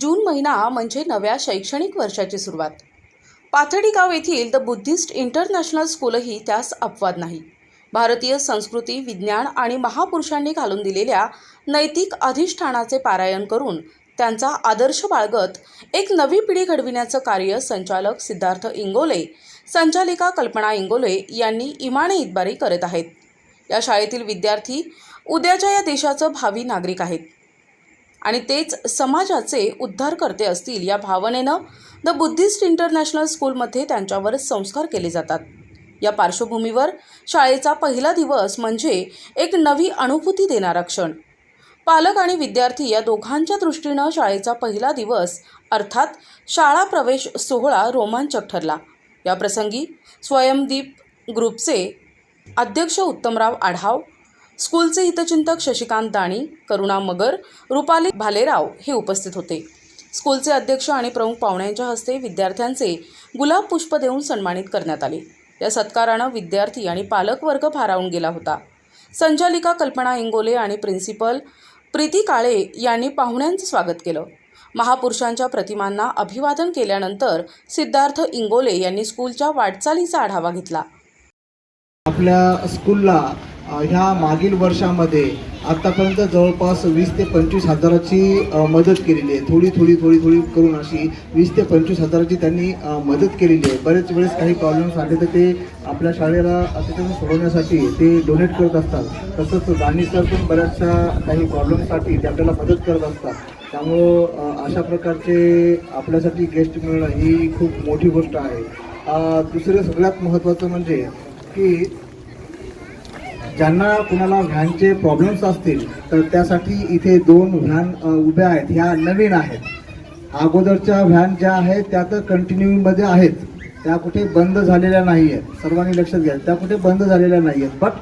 जून महिना म्हणजे नव्या शैक्षणिक वर्षाची सुरुवात. पाथडीगाव येथील द बुद्धिस्ट इंटरनॅशनल स्कूलही त्यास अपवाद नाही. भारतीय संस्कृती विज्ञान आणि महापुरुषांनी घालून दिलेल्या नैतिक अधिष्ठानाचे पारायण करून त्यांचा आदर्श बाळगत एक नवी पिढी घडविण्याचं कार्य संचालक सिद्धार्थ इंगोले संचालिका कल्पना इंगोले यांनी इमाने इतबारी करत आहेत. या शाळेतील विद्यार्थी उद्याच्या या देशाचं भावी नागरिक आहेत. आणि तेच समाजाचे उद्धारकर्ते असतील या भावनेनं द बुद्धिस्ट इंटरनॅशनल स्कूलमध्ये त्यांच्यावर संस्कार केले जातात. या पार्श्वभूमीवर शाळेचा पहिला दिवस म्हणजे एक नवी अनुभूती देणारा क्षण. पालक आणि विद्यार्थी या दोघांच्या दृष्टीनं शाळेचा पहिला दिवस अर्थात शाळा प्रवेश सोहळा रोमांचक ठरला. या प्रसंगी स्वयंदीप ग्रुपचे अध्यक्ष उत्तमराव आढाव स्कूलचे हितचिंतक शशिकांत दाणी करुणा मगर रुपाली भालेराव हे उपस्थित होते. स्कूलचे अध्यक्ष आणि प्रमुख पाहुण्यांच्या हस्ते विद्यार्थ्यांचे गुलाब पुष्प देऊन सन्मानित करण्यात आले. या सत्कारानं विद्यार्थी आणि पालक वर्ग भारावून गेला होता. संचालिका कल्पना इंगोले आणि प्रिन्सिपल प्रीती काळे यांनी पाहुण्यांचं स्वागत केलं. महापुरुषांच्या प्रतिमांना अभिवादन केल्यानंतर सिद्धार्थ इंगोले यांनी स्कूलच्या वाटचालीचा आढावा घेतला. आपल्या स्कूलला ह्या मागील वर्षामध्ये आत्तापर्यंत जवळपास वीस ते पंचवीस हजाराची मदत केलेली आहे. थोडी थोडी थोडी थोडी करून अशी वीस ते पंचवीस हजाराची त्यांनी मदत केलेली आहे. बरेच वेळेस काही प्रॉब्लेम्स आले तर ते आपल्या शाळेला त्याच्यातून सोडवण्यासाठी ते डोनेट करत असतात. तसंच दानी सर पण बऱ्याचशा काही प्रॉब्लेमसाठी ते आपल्याला मदत करत असतात. त्यामुळं अशा प्रकारचे आपल्यासाठी गेस्ट मिळणं ही खूप मोठी गोष्ट आहे. दुसरं सगळ्यात महत्त्वाचं म्हणजे की ज्यांना कुणाला व्हॅनचे प्रॉब्लेम्स असतील तर त्यासाठी इथे दोन व्हॅन उभ्या आहेत. ह्या नवीन आहेत. अगोदरच्या व्हॅन ज्या आहेत त्या तर कंटिन्यूमध्ये आहेत. त्या कुठे बंद झालेल्या नाही आहेत सर्वांनी लक्षात घ्या त्या कुठे बंद झालेल्या नाही आहेत बट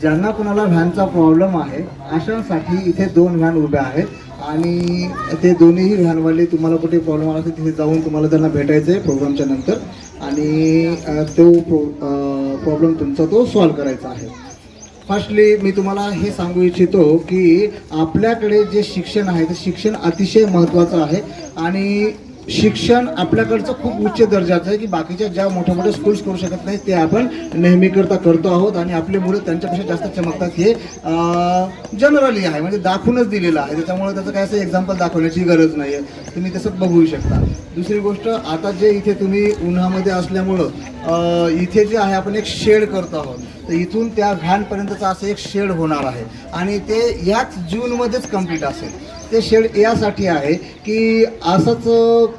ज्यांना कुणाला व्हॅनचा प्रॉब्लेम आहे अशांसाठी इथे दोन व्हॅन उभ्या आहेत. आणि ते दोन्हीही व्हॅनवाले तुम्हाला कुठे प्रॉब्लेम आला असेल तिथे जाऊन तुम्हाला त्यांना भेटायचं आहे प्रोग्रामच्या नंतर. आणि तो प्रो प्रॉब्लेम तुमचा तो सॉल्व करायचा आहे. फर्स्टली मी तुम्हाला हे सांगू इच्छितो की आपल्याकडे जे शिक्षण आहे ते शिक्षण अतिशय महत्त्वाचं आहे. आणि शिक्षण आपल्याकडचं खूप उच्च दर्जाचं आहे की बाकीच्या ज्या मोठ्या मोठ्या स्कूल्स करू शकत नाही ते आपण नेहमीकरता करतो आहोत आणि आपले मुलं त्यांच्यापेक्षा जास्त चमकतात हे जनरली आहे. म्हणजे दाखवूनच दिलेलं आहे. त्याच्यामुळे त्याचं काय असं एक्झाम्पल दाखवण्याची गरज नाही आहे तुम्ही तसं बघू शकता. दुसरी गोष्ट आता जे इथे तुम्ही उन्हामध्ये असल्यामुळं इथे जे आहे आपण एक शेड करतो आहोत. तर इथून त्या व्हॅनपर्यंतचं असं एक शेड होणार आहे. आणि ते याच जूनमध्येच कंप्लीट असेल. ते शेड यासाठी आहे की असंच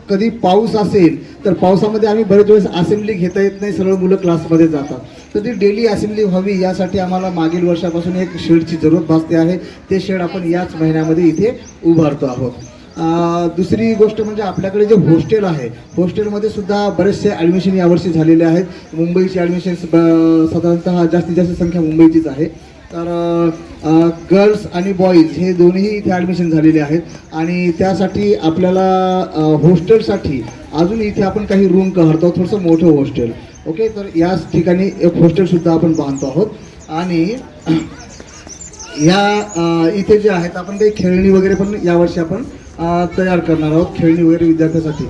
कधी पाऊस असेल तर पावसामध्ये आम्ही बरेच वेळेस असेंब्ली घेता येत नाही सरळ मुलं क्लासमध्ये जातात. तर ती डेली असेंब्ली व्हावी यासाठी आम्हाला मागील वर्षापासून एक शेडची जरूरत भासते आहे. ते शेड आपण याच महिन्यामध्ये इथे उभारतो आहोत. दुसरी गोष्ट म्हणजे आपल्याकडे जे हॉस्टेल आहे हॉस्टेलमध्ये सुद्धा बरेचसे ॲडमिशन यावर्षी झालेले आहेत. मुंबईची ॲडमिशन साधारणतः जास्तीत जास्त संख्या मुंबईचीच आहे. तर गर्ल्स आणि बॉईज हे दोन्ही इथे ॲडमिशन झालेले आहेत. आणि त्यासाठी आपल्याला हॉस्टेलसाठी अजून इथे आपण काही रूम काढतो थोडंसं मोठं हॉस्टेल. ओके तर याच ठिकाणी एक हॉस्टेलसुद्धा आपण बांधतो आहोत. आणि या इथे जे आहेत आपण काही खेळणी वगैरे पण यावर्षी आपण तयार करणार आहोत खेळणी वगैरे विद्यार्थ्यांसाठी.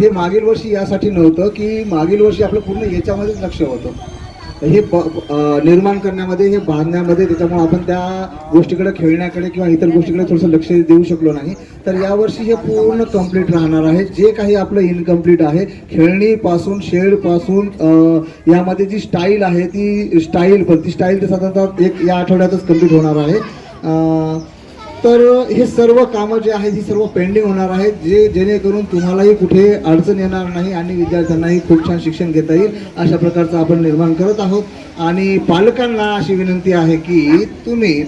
हे मागील वर्षी यासाठी नव्हतं की मागील वर्षी आपलं पूर्ण याच्यामध्येच लक्ष होतं. हे निर्माण करण्यामध्ये हे बांधण्यामध्ये त्याच्यामुळे आपण त्या गोष्टीकडे खेळण्याकडे किंवा इतर गोष्टीकडे थोडंसं लक्ष देऊ शकलो नाही. तर यावर्षी हे पूर्ण कंप्लीट राहणार आहे. जे काही आपलं इनकम्प्लीट आहे खेळणीपासून शेडपासून यामध्ये जी स्टाईल आहे ती स्टाईल पण ती स्टाईल तर साधारणतः एक या आठवड्यातच कंप्लीट होणार आहे. तर हे सर्व कामं जे आहेत ही सर्व पेंडिंग होणार आहेत जे जेणेकरून तुम्हालाही कुठे अडचण येणार नाही आणि विद्यार्थ्यांनाही खूप छान शिक्षण घेता येईल अशा प्रकारचं आपण निर्माण करत आहोत. आणि पालकांना अशी विनंती आहे की तुम्ही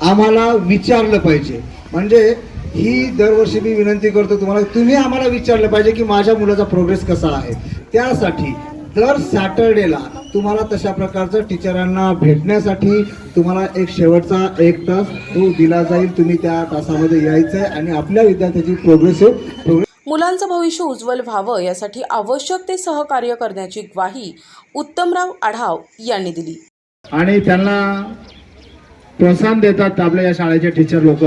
आम्हाला विचारलं पाहिजे. म्हणजे ही दरवर्षी मी विनंती करतो तुम्हाला तुम्ही आम्हाला विचारलं पाहिजे की माझ्या मुलाचा प्रोग्रेस कसा आहे. त्यासाठी दर सॅटर्डेला तुम्हाला तशा प्रकारचं टीचरांना भेटण्यासाठी तुम्हाला एक शेवटचा एक तास तो दिला जाईल. तुम्ही त्या तासामध्ये यायचं आहे आणि आपल्या विद्यार्थ्याची प्रोग्रेसिव्ह प्रोग्रेस मुलांचं भविष्य उज्ज्वल व्हावं यासाठी आवश्यक ते सहकार्य करण्याची ग्वाही उत्तमराव आढाव यांनी दिली. आणि त्यांना प्रोत्साहन देतात आपल्या या शाळेचे टीचर लोक.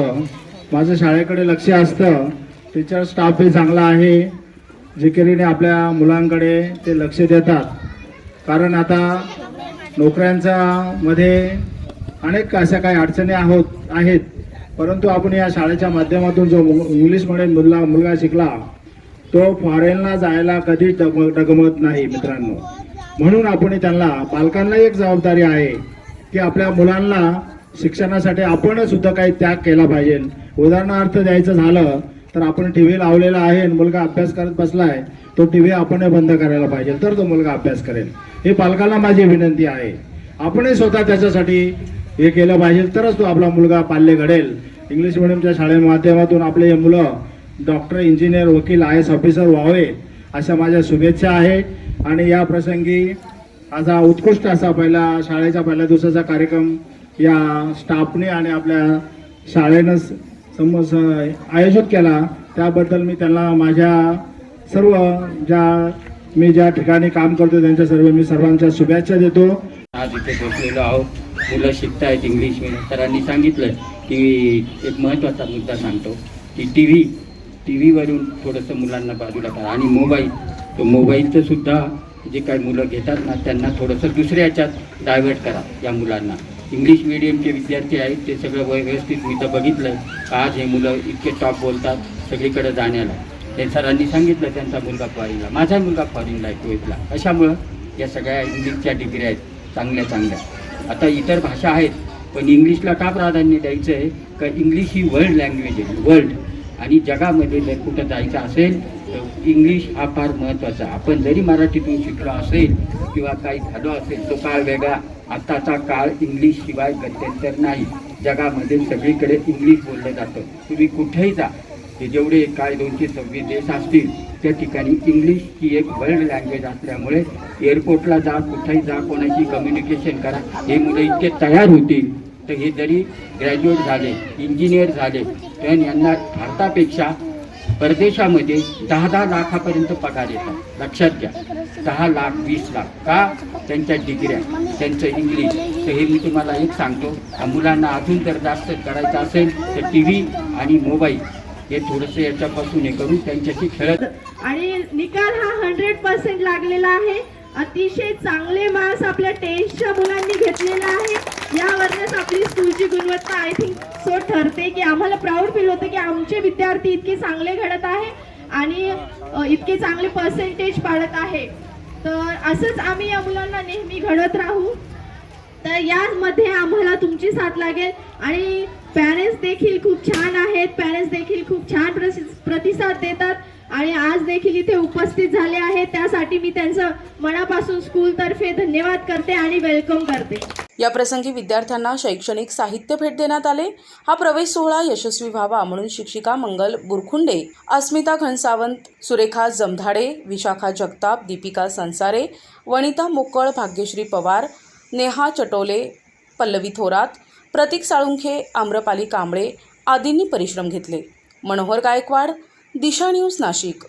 माझं शाळेकडे लक्ष असतं. टीचर स्टाफही चांगला आहे. जिकिरीने आपल्या मुलांकडे ते लक्ष देतात. कारण आता नोकऱ्यांच्या मध्ये अनेक अशा काही अडचणी आहोत आहेत. परंतु आपण या शाळेच्या माध्यमातून जो मु- इंग्लिश मिडियम मुलगा मुलगा शिकला तो फॉरेनला जायला कधीच डग डगमत नाही मित्रांनो. म्हणून आपण त्यांना पालकांना एक जबाबदारी आहे की आपल्या मुलांना शिक्षणासाठी आपण सुद्धा काही त्याग केला पाहिजे. उदाहरणार्थ द्यायचं झालं तर आपण टी व्ही लावलेला आहे आणि मुलगा अभ्यास करत बसला आहे तो टी व्ही आपण बंद करायला पाहिजे तर तो मुलगा अभ्यास करेल. हे पालकाला माझी विनंती आहे. आपणही स्वतः त्याच्यासाठी हे केलं पाहिजे तरच तो आपला मुलगा पाल्य घडेल. इंग्लिश मिडियमच्या शाळे माध्यमातून आपले हे मुलं डॉक्टर इंजिनियर वकील आय एस ऑफिसर व्हावे अशा माझ्या शुभेच्छा आहे. आणि या प्रसंगी असा उत्कृष्ट असा पहिला शाळेचा पहिल्या दिवसाचा कार्यक्रम या स्टाफने आणि आपल्या शाळेनं समज आयोजित केला. त्याबद्दल मी त्यांना माझ्या सर्व ज्या मी ज्या ठिकाणी काम करतो त्यांच्या सर्व मी सर्वांच्या शुभेच्छा देतो. आज इथे बसलेलो आहोत. मुलं शिकतायत इंग्लिश मिडियम. सरांनी सांगितलं की एक महत्त्वाचा मुद्दा सांगतो की टी व्ही टी व्हीवरून थोडंसं मुलांना बाजूला करा आणि मोबाईल तो मोबाईलचं सुद्धा जे काही मुलं घेतात ना त्यांना थोडंसं दुसऱ्या याच्यात डायव्हर्ट करा या मुलांना. इंग्लिश मिडियमचे विद्यार्थी आहेत ते सगळं व्यवस्थित मी तर बघितलं आहे आज हे मुलं इतके टॉप बोलतात सगळीकडे जाण्याला. ते सरांनी सांगितलं त्यांचा मुलगा फॉरिनला माझा मुलगा फॉरिनला आहे कुवेतला अशामुळं या सगळ्या इंग्लिशच्या डिग्री आहेत चांगल्या चांगल्या. आता इतर भाषा आहेत पण इंग्लिशला का प्राधान्य द्यायचं आहे का इंग्लिश ही वर्ल्ड लँग्वेज आहे वर्ल्ड आणि जगामध्ये जर कुठं जायचं असेल तर इंग्लिश हा फार महत्त्वाचा. आपण जरी मराठीतून शिकलो असेल किंवा काही झालं असेल तो काळ वेगळा. आताचा काळ इंग्लिश शिवाय गत्यंतर नाही. जगामध्ये सगळीकडे इंग्लिश बोललं जातं. तुम्ही कुठेही जा. हे जेवढे काय दोनशे सव्वीस देश असतील त्या ठिकाणी इंग्लिश ही एक वर्ल्ड लँग्वेज असल्यामुळे एअरपोर्टला जा कुठेही जा कोणाशी कम्युनिकेशन करा. हे मुलं इतके तयार होतील. तर हे जरी ग्रॅज्युएट झाले इंजिनियर झाले तर यांना भारतापेक्षा परदेशामध्ये दहा दहा लाखापर्यंत पगार येतात. लक्षात घ्या. दहा लाख वीस लाख का त्यांच्या डिग्र्या त्यांचं इंग्लिश तर हे मी तुम्हाला एक सांगतो. मुलांना अजून जर जास्त करायचं असेल तर टी व्ही आणि मोबाईल हे थोडंसं याच्यापासून हे करून त्यांच्याशी खेळत आणि निकाल हा हंड्रेड पर्सेंट लागलेला आहे. अतिशय चांगले मार्क्स आपल्या टेन्सच्या मुलांनी घेतलेला आहे. यावरच आपली स्कूलची गुणवत्ता आय थिंक सो ठरते की आम्हाला प्राऊड फील होतं की आमचे विद्यार्थी इतके चांगले घडत आहे आणि इतके चांगले पर्सेंटेज पाडत आहे. तर असंच आम्ही या मुलांना नेहमी घडत राहू. तर यामध्ये आम्हाला तुमची साथ लागेल. आणि पॅरेंट्स देखील खूप छान आहेत. पॅरेंट्स देखील खूप छान प्रसि- प्रतिसाद देतात. आणि आज देखील इथे उपस्थित झाले आहेत. त्यासाठी मी त्यांचं मनापासून स्कूलतर्फे धन्यवाद करते आणि वेलकम करते. या प्रसंगी विद्यार्थ्यांना शैक्षणिक साहित्य भेट देण्यात आले. हा प्रवेश सोहळा यशस्वी व्हावा म्हणून शिक्षिका मंगल बुरखुंडे अस्मिता घनसावंत सुरेखा जमधाडे विशाखा जगताप दीपिका संसारे वनिता मोकळ भाग्यश्री पवार नेहा चटोले पल्लवी थोरात प्रतीक साळुंखे आम्रपाली कांबळे आदींनी परिश्रम घेतले. मनोहर गायकवाड दिशा न्यूज नाशिक.